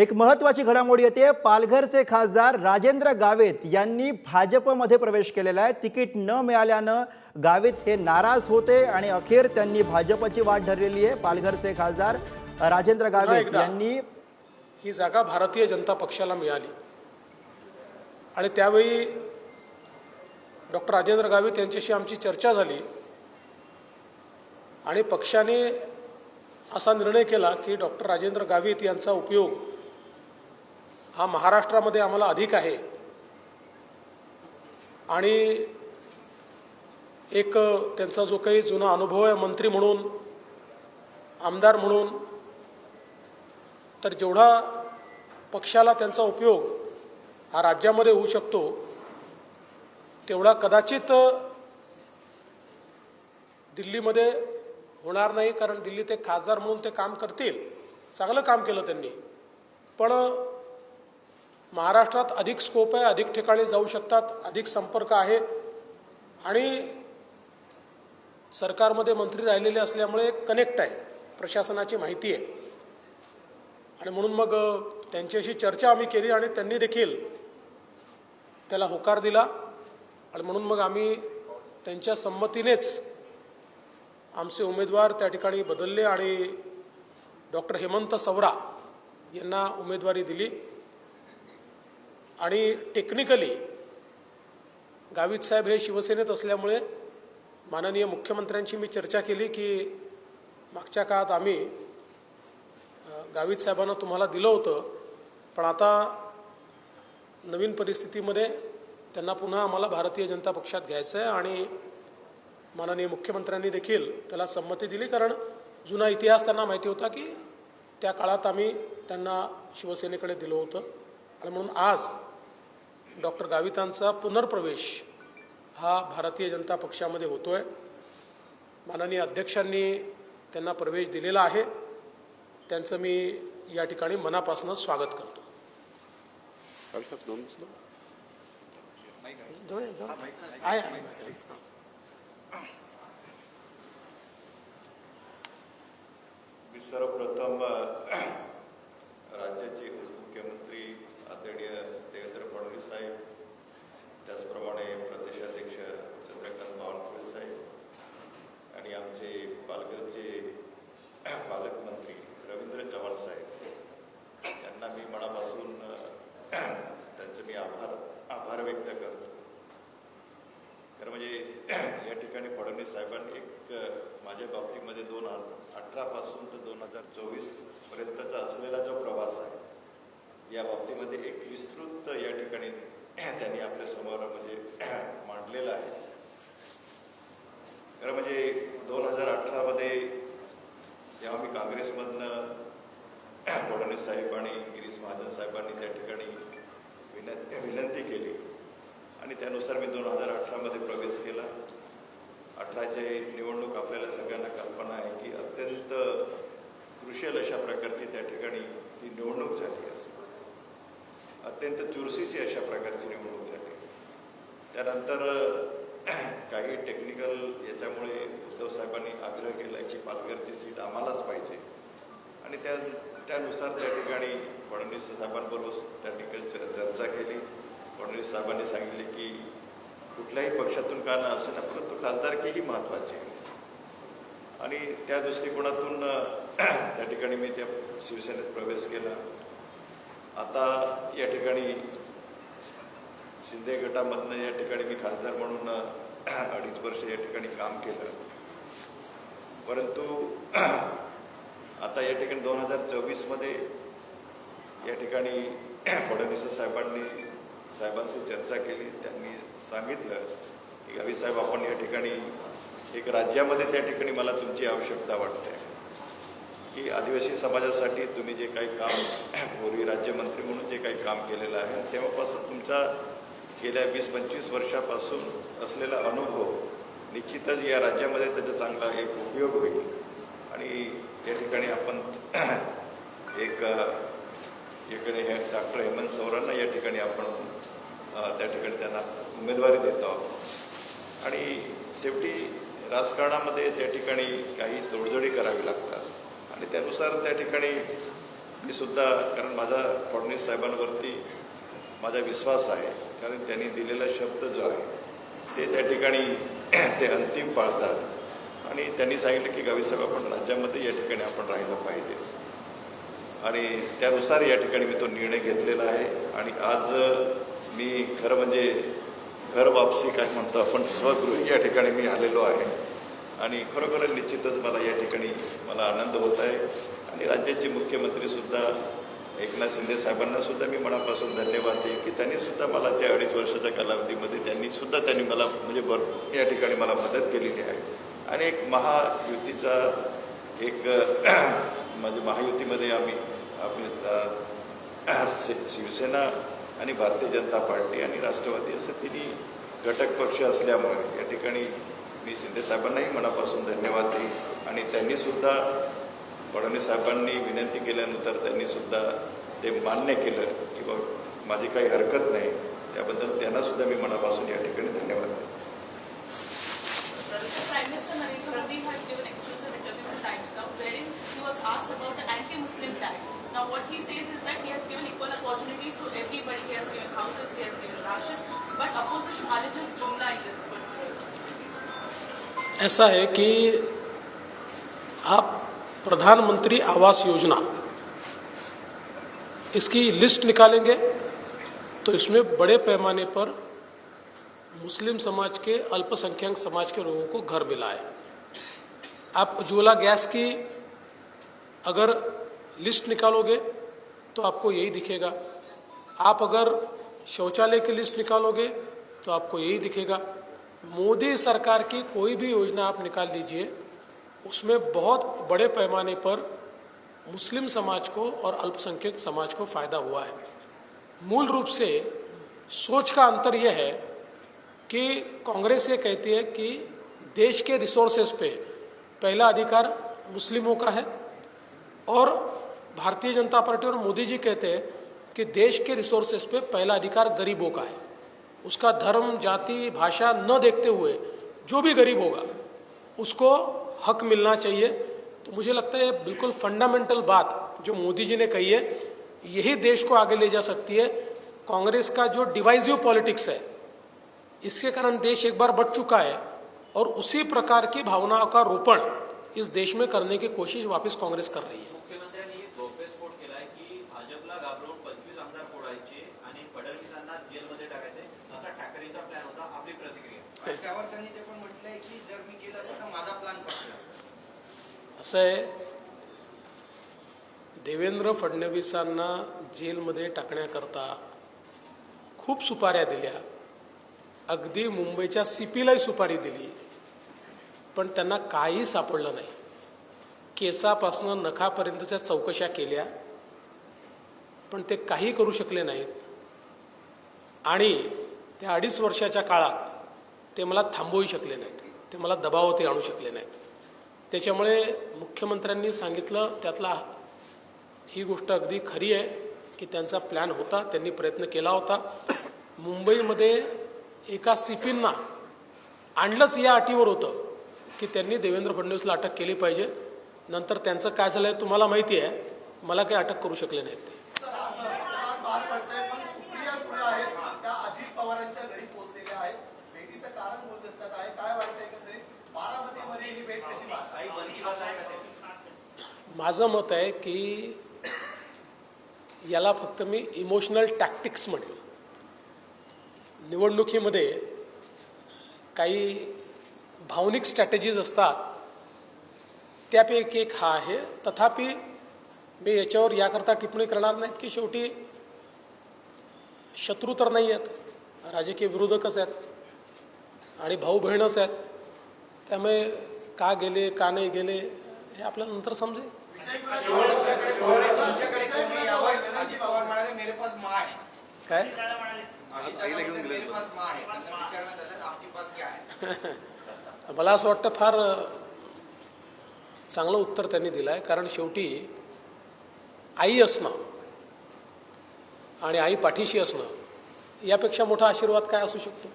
एक महत्वाची घडामोडी येते. पालघरचे खासदार राजेंद्र गावित यांनी भाजपमध्ये प्रवेश केलेला आहे. तिकीट न मिळाल्यानं गावित हे नाराज होते आणि अखेर त्यांनी भाजपची वाट धरलेली आहे. पालघरचे खासदार राजेंद्र गावित. यांनी ही जागा भारतीय जनता पक्षाला मिळाली. आणि त्यावेळी डॉक्टर राजेंद्र गावित यांच्याशी आमची चर्चा झाली. आणि पक्षाने असा निर्णय केला की डॉक्टर राजेंद्र गावित यांचा उपयोग हा महाराष्ट्रामध्ये आम्हाला अधिक आहे. आणि एक त्यांचा जो काही जुना अनुभव आहे मंत्री म्हणून आमदार म्हणून तर जेवढा पक्षाला त्यांचा उपयोग हा राज्यामध्ये होऊ शकतो तेवढा कदाचित दिल्लीमध्ये होणार नाही कारण दिल्ली ते खासदार म्हणून ते काम करतील. चांगलं काम केलं त्यांनी. पण महाराष्ट्रात अधिक स्कोप आहे अधिक ठिकाणी जाऊ शकतात अधिक संपर्क आहे. आणि सरकारमध्ये मंत्री राहिलेले असल्यामुळे कनेक्ट आहे प्रशासनाची माहिती आहे. आणि म्हणून मग त्यांच्याशी चर्चा आम्ही केली आणि त्यांनी देखील त्याला होकार दिला. आणि म्हणून मग आम्ही त्यांच्या संमतीनेच आमचे उमेदवार त्या ठिकाणी बदलले आणि डॉक्टर हेमंत सवरा यांना उमेदवारी दिली. आणि टेक्निकली गावित साहेब हे शिवसेनेत असल्यामुळे माननीय मुख्यमंत्र्यांची मी चर्चा केली की मागच्या काळात आम्ही गावित साहेबांना तुम्हाला दिलं होतं पण आता नवीन परिस्थितीमध्ये त्यांना पुन्हा आम्हाला भारतीय जनता पक्षात घ्यायचं आहे आणि माननीय मुख्यमंत्र्यांनी देखील त्याला संमती दिली कारण जुना इतिहास त्यांना माहिती होता की त्या काळात आम्ही त्यांना शिवसेनेकडे दिलं होतं. आणि म्हणून आज डॉक्टर गावितांचा पुनर्प्रवेश हा भारतीय जनता पक्षामध्ये होतोय. माननीय अध्यक्षांनी त्यांना प्रवेश दिलेला आहे. त्यांचं मी या ठिकाणी मनापासून स्वागत करतो. आहे, आहे. सर्वप्रथम अ, राज्याचे मुख्यमंत्री आदरणीय देवेंद्र फडणवीस साहेब त्याचप्रमाणे प्रदेशाध्यक्ष चंद्रकांत बावनकुळे साहेब आणि आमचे पालघरचे पालकमंत्री रवींद्र चव्हाण साहेब यांना मी मनापासून अ, त्यांचे मी आभार आभार व्यक्त करतो खरं म्हणजे या ठिकाणी फडणवीस साहेबांनी एक माझ्या बाबतीमध्ये दोन अठरा पासून तर दोन हजार चोवीस पर्यंतचा असलेला जो प्रवास आहे या बाबतीमध्ये एक विस्तृत या ठिकाणी त्यांनी आपल्यासमोर म्हणजे मांडलेला आहे. खरं म्हणजे दोन हजार अठरामध्ये जेव्हा मी काँग्रेसमधनं फडणवीस साहेब आणि गिरीश महाजन साहेबांनी त्या ठिकाणी विनंती विनंती केली आणि त्यानुसार मी दोन हजार अठरामध्ये प्रवेश केला. अठराचे निवडणूक आपल्याला सगळ्यांना कल्पना आहे की अत्यंत क्रुशियल अशा प्रकारची त्या ठिकाणी ती निवडणूक झाली अत्यंत चुरशीची अशा प्रकारची निवडणूक झाली त्यानंतर काही टेक्निकल याच्यामुळे उद्धव साहेबांनी आग्रह केला की पालघरची सीट आम्हालाच पाहिजे. आणि त्या त्यानुसार त्या ठिकाणी फडणवीस साहेबांबरोबर त्या ठिकाणी चर्चा केली. फडणवीस साहेबांनी सांगितले की कुठल्याही पक्षातून का ना असेना परंतु खासदारकी ही महत्त्वाची आहे. आणि त्या दृष्टिकोनातून त्या ठिकाणी मी त्या शिवसेनेत प्रवेश केला. आता या ठिकाणी शिंदे गटामधनं या ठिकाणी मी खासदार म्हणून अडीच वर्ष या ठिकाणी काम केलं. परंतु आता या ठिकाणी दोन हजार चोवीसमध्ये या ठिकाणी फडणवीस साहेबांनी साहेबांशी चर्चा केली. त्यांनी सांगितलं की गावी साहेब आपण या ठिकाणी एक राज्यामध्ये त्या ठिकाणी मला तुमची आवश्यकता वाटते. की आदिवासी समाजासाठी तुम्ही जे काही काम पूर्वी राज्यमंत्री म्हणून जे काही काम केलेलं आहे तेव्हापासून तुमचा गेल्या वीस पंचवीस वर्षापासून असलेला अनुभव निश्चितच या राज्यामध्ये त्याचा चांगला एक उपयोग होईल. आणि त्या ठिकाणी आपण एक इकडे हे डॉक्टर हेमंत सौरांना या ठिकाणी आपण त्या ठिकाणी त्यांना उमेदवारी देत आहोत. आणि शेवटी राजकारणामध्ये त्या ठिकाणी काही तोडजोडी करावी लागतात. आणि त्यानुसार त्या ठिकाणी मी सुद्धा कारण माझा फडणवीस साहेबांवरती माझा विश्वास आहे कारण त्यांनी दिलेला शब्द जो आहे ते त्या ठिकाणी ते अंतिम पाळतात. आणि त्यांनी सांगितलं की गावीसाहेब आपण राज्यामध्ये या ठिकाणी आपण राहिलं पाहिजे. आणि त्यानुसार या ठिकाणी मी तो निर्णय घेतलेला आहे. आणि आज मी खरं म्हणजे घर वापसी काय म्हणतो आपण स्वगृही या ठिकाणी मी आलेलो आहे. आणि खरोखर निश्चितच मला या ठिकाणी मला आनंद होत आहे. आणि राज्याचे मुख्यमंत्रीसुद्धा एकनाथ शिंदे मी मनापासून धन्यवाद देईन की त्यांनीसुद्धा मला त्या अडीच वर्षाच्या कालावधीमध्ये त्यांनीसुद्धा त्यांनी मला म्हणजे भरपूर या ठिकाणी मला मदत केलेली आहे. आणि एक महायुतीचा एक म्हणजे महायुतीमध्ये आम्ही आपले शि- शिवसेना आणि भारतीय जनता पार्टी आणि राष्ट्रवादी असं तिन्ही घटक पक्ष असल्यामुळे या ठिकाणी मी शिंदेसाहेबांनाही मनापासून धन्यवाद देईन. आणि त्यांनीसुद्धा फडणवीस साहेबांनी विनंती केल्यानंतर त्यांनीसुद्धा ते मान्य केलं की बघ माझी काही हरकत नाही. त्याबद्दल त्यांनासुद्धा मी मनापासून या ठिकाणी धन्यवाद देतो Prime Minister Narendra Modi has given exclusive interview to Times Now wherein he was asked about the anti-Muslim subsidies to everybody. He has given houses, he has given ration. But opposition alleges Jumla in this ऐसा है कि आप प्रधानमंत्री आवास योजना इसकी list निकालेंगे तो इसमें बड़े पैमाने पर मुस्लिम समाज के अल्पसंख्यक समाज के लोगों को घर मिला है आप उज्ज्वला गैस की अगर लिस्ट निकालोगे तो आपको यही दिखेगा आप अगर शौचालय की लिस्ट निकालोगे तो आपको यही दिखेगा। मोदी सरकार की कोई भी योजना आप निकाल लीजिए उसमें बहुत बड़े पैमाने पर मुस्लिम समाज को और अल्पसंख्यक समाज को फ़ायदा हुआ है। मूल रूप से सोच का अंतर यह है कि कांग्रेस ये कहती है कि देश के रिसोर्सेज पे पहला अधिकार मुस्लिमों का है और भारतीय जनता पार्टी और मोदी जी कहते हैं कि देश के रिसोर्सेज पे पहला अधिकार गरीबों का है। उसका धर्म, जाति, भाषा न देखते हुए जो भी गरीब होगा, उसको हक मिलना चाहिए। तो मुझे लगता है बिल्कुल फंडामेंटल बात जो मोदी जी ने कही है, यही देश को आगे ले जा सकती है। कांग्रेस का जो डिवाइजिव पॉलिटिक्स है, इसके कारण देश एक बार बढ़ चुका है और उसी प्रकार की भावनाओं का रोपण इस देश में करने की कोशिश वापस कांग्रेस कर रही है। असं आहे देवेंद्र फडणवीसांना जेलमध्ये टाकण्याकरता खूप सुपाऱ्या दिल्या. अगदी मुंबईच्या सीपीलाही सुपारी दिली. पण त्यांना काही सापडलं नाही. केसापासनं नखापर्यंतच्या चौकशा केल्या. पण ते काही करू शकले नाहीत. आणि त्या अडीच वर्षाच्या काळात ते मला थांबवू शकले नाहीत. ते मला दबावातही आणू शकले नाहीत. त्याच्यामुळे मुख्यमंत्र्यांनी सांगितलं त्यातला ही गोष्ट अगदी खरी आहे की त्यांचा प्लॅन होता त्यांनी प्रयत्न केला होता. मुंबईमध्ये एका सिपींना आणलंच या अटीवर होतं की त्यांनी देवेंद्र फडणवीसला अटक केली पाहिजे. नंतर त्यांचं काय झालं आहे तुम्हाला माहिती आहे. मला काही अटक करू शकले नाहीत ते पण सुप्रिया सुळे आहेत त्या अजित पवारांच्या घरी पोहोचलेल्या आहेत भेटीचं कारण बोलत आहे काय वाटतं एकंदरीत बारामतीमध्ये ही भेट कशी पाहता काही बनकी बात आहे का त्याची माझं मत आहे की याला फक्त मी इमोशनल टॅक्टिक्स म्हणतो. निवडणुकीमध्ये काही भावनिक स्ट्रॅटेजीज असतात त्यापैकी एक हा आहे. तथापि मी याच्यावर याकरता टिप्पणी करणार नाहीत की शेवटी शत्रू तर नाही आहेत राजकीय विरोधकच आहेत आणि भाऊ बहिणच आहेत. त्यामुळे का गेले का नाही गेले हे आपल्याला नंतर समजेल. तुमच्याकडे कोणी यावं अजित पवार म्हणाले मेरे पास माँ है काय? मला असं वाटतं फार चांगलं उत्तर त्यांनी दिलं आहे कारण शेवटी आई असणं आणि आई पाठीशी असणं यापेक्षा मोठा आशीर्वाद काय असू शकतो?